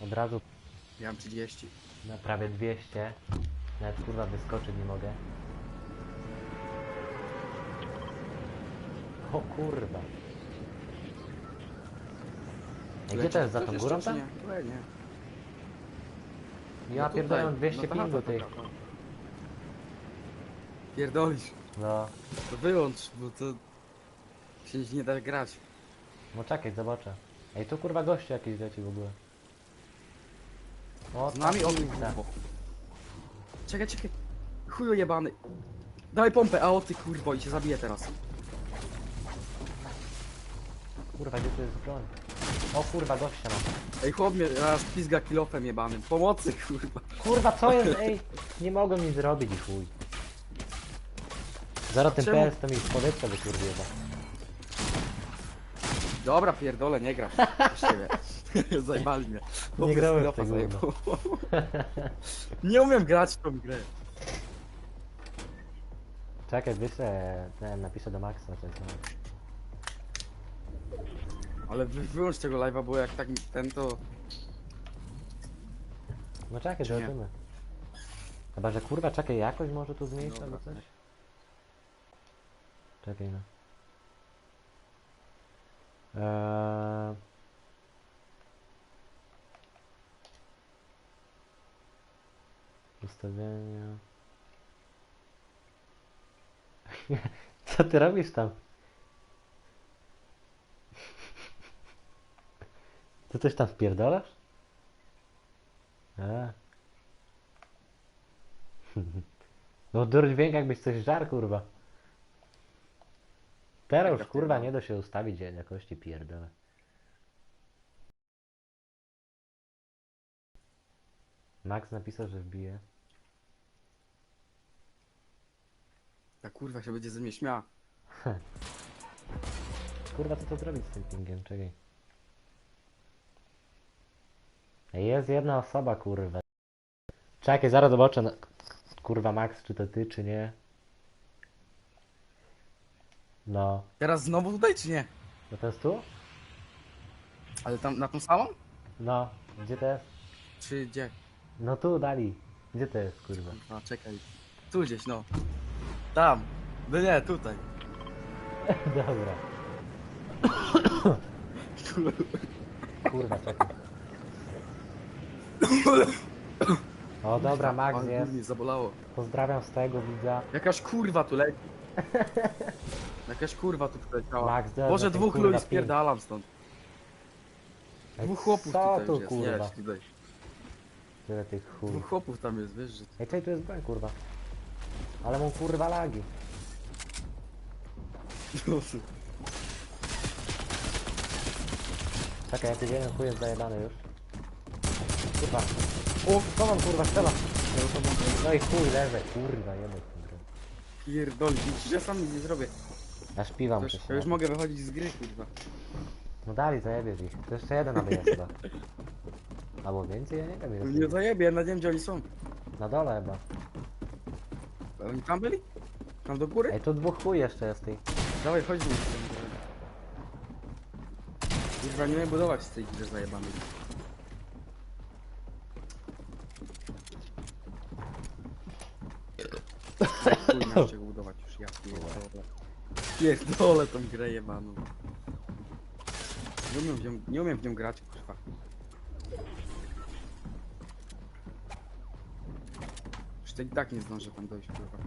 Od razu Ja mam 30. na prawie 200. Nawet kurwa wyskoczyć nie mogę. O kurwa. Ej, gdzie to jest za tą górą tam? Nie. Ja No tutaj. pierdolę 200 No to pingu chata tych. taka. Pierdolisz. No, To wyłącz, bo to się nie da grać. no czekaj, zobaczę. Ej, tu kurwa gościu jakiś leci w ogóle. O, Z nami ta o kurwo. Czekaj, czekaj. Chuju jebany. Dawaj pompę, a o ty kurwo i cię zabiję teraz. Kurwa, gdzie tu jest broń? O kurwa, gościa mam. Ej chłop mnie raz pizga kilofem jebanym. Pomocy kurwa. Kurwa, co jest? Ej, nie mogą mi zrobić i chuj. Zero ten Czemu? PS to mi z powietrza wykurwieba. Dobra, pierdolę, nie. Właściwie. Zajbali mnie. Chłop Nie grałem w tego, zajebał. Nie umiem grać w tą grę. Czekaj, wyślę, ten, napiszę do Maxa, to. Ale wy, wyłącz tego live'a, bo jak tak ten to... No czekaj, Czy nie? zobaczymy. Chyba, że kurwa, czekaj, jakoś może tu zmniejsza albo Dobra. coś? Czekaj no. Eee... Ustawienia. Co ty robisz tam? Ty coś tam wpierdolasz? A. No dur dźwięk jakbyś coś żar, kurwa. Teraz już kurwa nie da się ustawić jakości pierdolę. Max napisał, że wbije. Ta kurwa się będzie ze mnie śmiała. Kurwa, co to zrobić z tym pingiem? Czekaj. Ej, Jest jedna osoba, kurwa. Czekaj, zaraz zobaczę. Na... Kurwa, Max, czy to ty, czy nie? No. Teraz znowu tutaj czy nie? No to jest tu? Ale tam na tą samą? No. Gdzie to jest? Czy gdzie? No tu, dali. Gdzie to jest, kurwa? A czekaj. Tu gdzieś, no. Tam. No nie, tutaj. Dobra. Kurwa, czekaj. O, dobra, Max Ale jest. mnie zabolało. Pozdrawiam z tego widza. Jakaś kurwa tu leci. Jakaś kurwa tu przyleciała. Max, dobra, Boże, ten dwóch kurwa ludzi spierdalam stąd. Ej, Dwóch chłopów Co tutaj tu, jest. kurwa? Nie, tutaj. Tyle tych chuj. Dwóch chłopów tam jest, wiesz, że... Ej, czekaj, tu jest broń, kurwa. Ale mam kurwa lagi. Czekaj, jakiś jeden chuj jest zajebany już. Kurwa. O, co mam kurwa, strzela. No i chuj, leżę, kurwa, tę grę. Pierdoli, widzisz, ja sam nic nie zrobię. Ja śpiwam Już, przecież. ja już mogę wychodzić z gry, kurwa. No dalej, zajebiesz ich. To jeszcze jeden aby jest chyba. Albo więcej, ja nie wiem. ile Nie jest. zajebie, ja nie wiem gdzie oni są. Na dole chyba. Oni tam byli? Tam do góry? Ej, tu dwóch chuj jeszcze jest tej. Dawaj, chodź z nim. Kurwa, nie umiem budować z tej grze zajebanej. Chuj miał czego budować już, ja pierdolę. Pierdolę tą grę jebaną. Nie umiem w nią, nie umiem w nią grać, to i tak nie zdążę tam dojść, kurwa.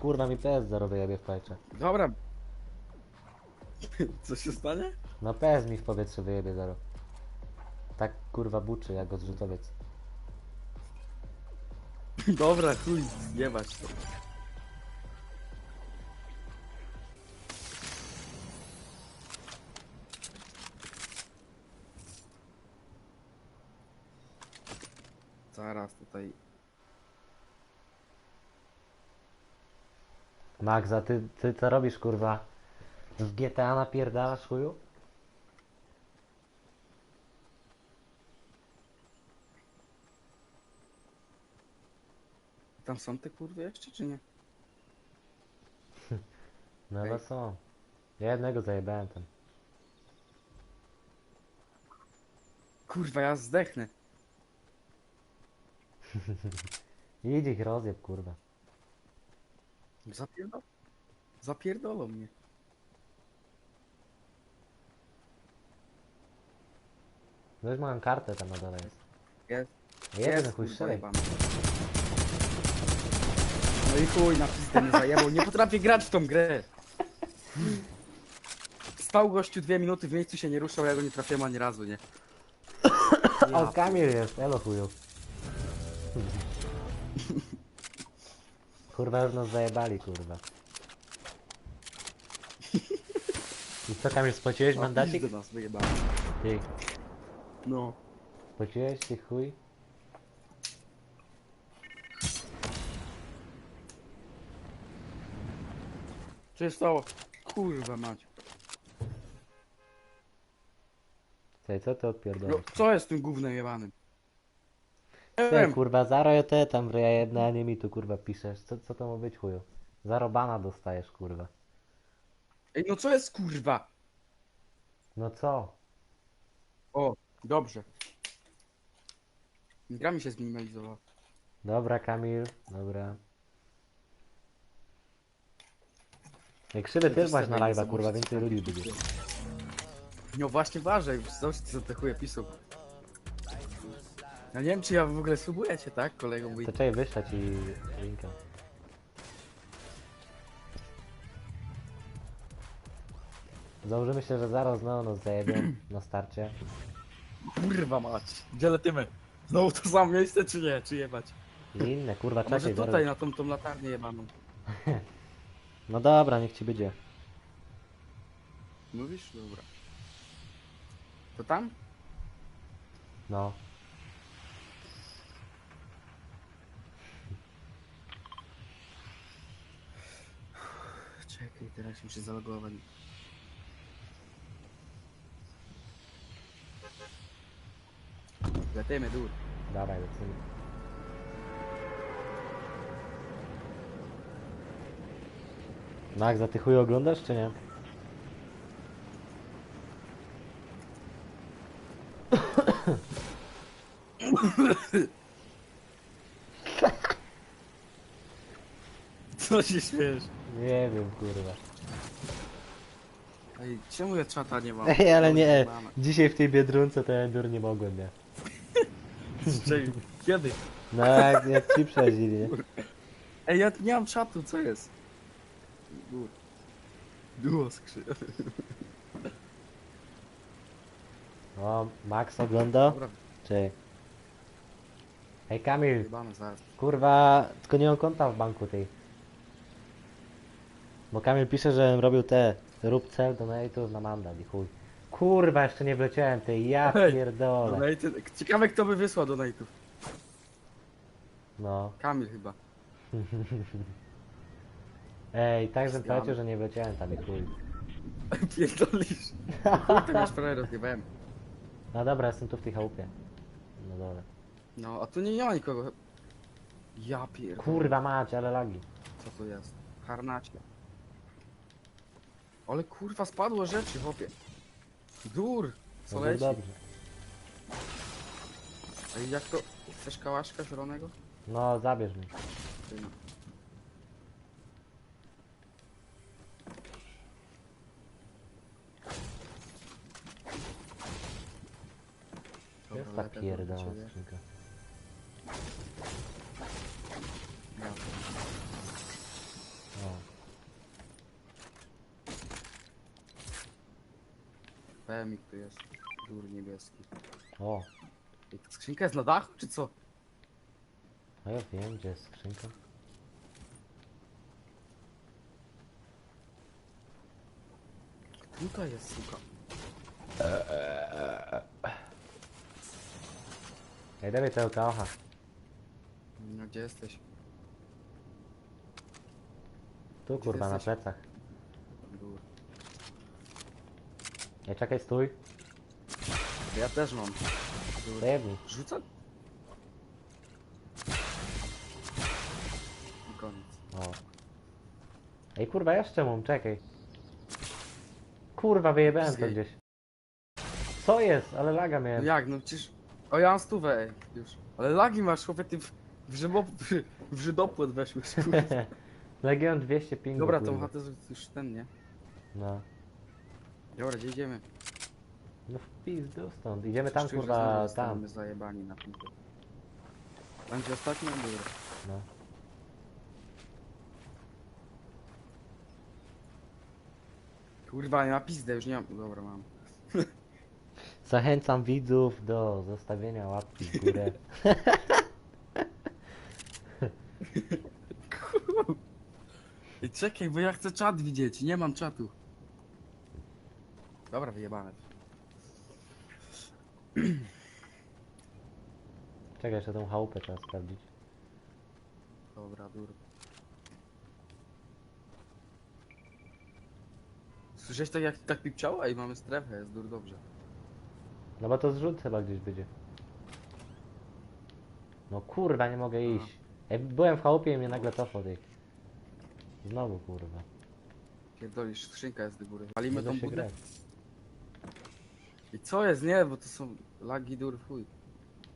Kurwa mi PS zero wyjebie w pajcze. Dobra. Co się stanie? No PS mi w powietrze wyjebie zero. Tak kurwa buczy jak odrzutowiec. Dobra, chuj, zjebać to. Zaraz tutaj. Max, a ty, ty co robisz kurwa? W GTA napierdalasz chuju? Tam są te kurwy jeszcze, czy nie? No ale są. Ja jednego zajebałem tam. Kurwa, ja zdechnę. Idź ich rozjeb, kurwa. Zapierdol... Zapierdolą mnie. Weź moją kartę tam na dole jest. Jest. Jeden chuj kurwa, strzelaj. jebany. No i chuj, na pizdę mnie zajebał. Nie potrafię grać w tą grę. Stał gościu dwie minuty w miejscu się nie ruszał, ja go nie trafiłem ani razu, nie? O, Kamil jest, elo chuju. Kurwa, już nas zajebali, kurwa. I co, Kamil, spłaciłeś mandacik? Pizdę nas wyjebał. Ty, No. spłaciłeś ty chuj? Co się stało? Kurwa mać. Ty, co ty No, co jest tym gównem jebanym? Ty, kurwa, zaro te tam ryja jedna, a nie mi tu, kurwa, piszesz. Co, co to ma być, chuju? Zaro bana dostajesz, kurwa. Ej, no co jest kurwa? No co? O, dobrze. Gra mi się zminimalizowała. Dobra, Kamil, dobra. Jak krzywy ty masz na live'a, kurwa, więcej ludzi będzie. No właśnie uważaj, zobacz co te chuje pisał. Ja nie wiem czy ja w ogóle subujecie, tak? Kolego mój. To czekaj, wyślę ci linka. Założymy się, że zaraz znowu nas zajebią na starcie. Kurwa mać. Gdzie lecimy? Znowu to samo miejsce czy nie? Czy jebać? I inne, kurwa, A może czekaj, tutaj na tą, tą latarnię jebaną. No dobra, niech ci będzie. Mówisz? Dobra. To tam? No. Czekaj, teraz muszę zalogować. Lecimy, dur. Dawaj, lecimy. Max, a ty chuj oglądasz, czy nie? Co się śmiesz? Nie wiem, kurwa. Ej, czemu ja czata nie mam? Ej, ale nie, dzisiaj w tej Biedronce to ja dur nie mogłem, nie? Czekaj, Kiedy? No jak, jak ci przeździli, nie? Ej, ja nie mam czatu, co jest? Dur. Duo skrzy... O, Max ogląda? Dobra, Czy? Ej Kamil, zaraz. kurwa, tylko nie mam konta w banku tej. Bo Kamil pisze, że robił te, rób cel donate'ów na mandat i chuj. Kurwa, jeszcze nie wleciałem tej, ja Ej, pierdolę. Donate... Ciekawe kto by wysłał donate'ów. No. Kamil chyba. Ej, tak powiedział, że nie wleciałem tam i chuj. Pierdolisz. Chuj, to masz prawie rozjebałem. No dobra, jestem tu w tej chałupie. No dobra. No, a tu nie, nie ma nikogo. Ja pierdolę. Kurwa mać, ale lagi. Co to jest? Harnacie. Ale kurwa spadło rzeczy, chłopie. Dur! Co Dobrze, leci? dobrze. Ej, jak to? Chcesz kałaszka zielonego? No, zabierz mi. Ty no. Jest Dobra, ta lecę do pierdolona ciebie. skrzynka. Pemik tu jest. Dur niebieski. O, Ej, ta skrzynka jest na dachu, czy co? a ja wiem, gdzie jest skrzynka. Tutaj jest suka. Ej, dawaj tego kałacha. No gdzie jesteś? Tu kurwa, na jesteś? plecach. Dur. Ej, czekaj, stój. Ja też mam. Zajebnij. Rzucę? I koniec. O. Ej, kurwa, jeszcze mam, czekaj. Kurwa, wyjebałem to gdzieś. Co jest? Ale laga No miałem. jak, no przecież... O, ja mam stówę, ej, już. Ale lagi masz, chłopie, ty w, w, żybo, w żydopłot weszłeś, kurwa. Legion 200 pingu. Dobra, tą kurwa. chatę już ten, nie? No. Dobra, gdzie idziemy? No w pizdu stąd. Idziemy tam Szczurze kurwa, znowu tam. zostaniemy zajebani na piłkę. Tam gdzie ostatnio było. No. Kurwa, ja pizdę, już nie mam... Dobra, mam. Zachęcam widzów do zostawienia łapki w górę. Ej, czekaj, bo ja chcę czat widzieć, nie mam czatu. Dobra, wyjebane. Czekaj, jeszcze tą chałupę trzeba sprawdzić. Dobra, dur. Słyszałeś tak jak tak pipciało? Ej, mamy strefę, jest dur dobrze. No bo to zrzut chyba gdzieś będzie. No kurwa, nie mogę iść. Ej, byłem w chałupie i mnie nagle cofło tej. Znowu kurwa. Pierdolisz, skrzynka jest do góry. Palimy Nie da tą się budę? grać. I co jest? Nie, bo to są lagi dur, chuj.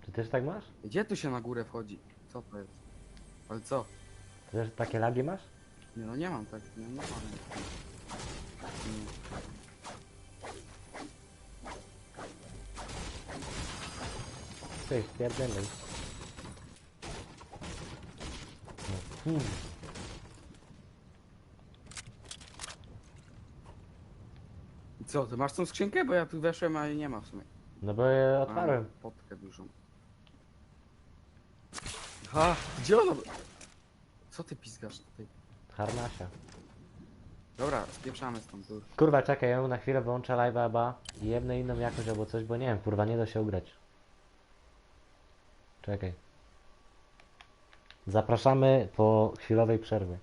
Ty też tak masz? Gdzie tu się na górę wchodzi? Co to jest? Ale co? Ty też takie lagi masz? Nie no nie mam tak, nie, nie mam. Nie. Ty, pierdolę. No. Co, ty masz tą skrzynkę? Bo ja tu weszłem, a jej nie ma w sumie. No bo je Mam otwarłem. Potkę dużą. Ha, gdzie ona? Co ty pizgasz tutaj? Harnasia. Dobra, spieprzamy stąd dur. Kurwa, czekaj, ja mu na chwilę wyłączę live'a aba i jebnę inną jakość albo coś, bo nie wiem, kurwa, nie da się ugrać. Czekaj. Zapraszamy po chwilowej przerwie.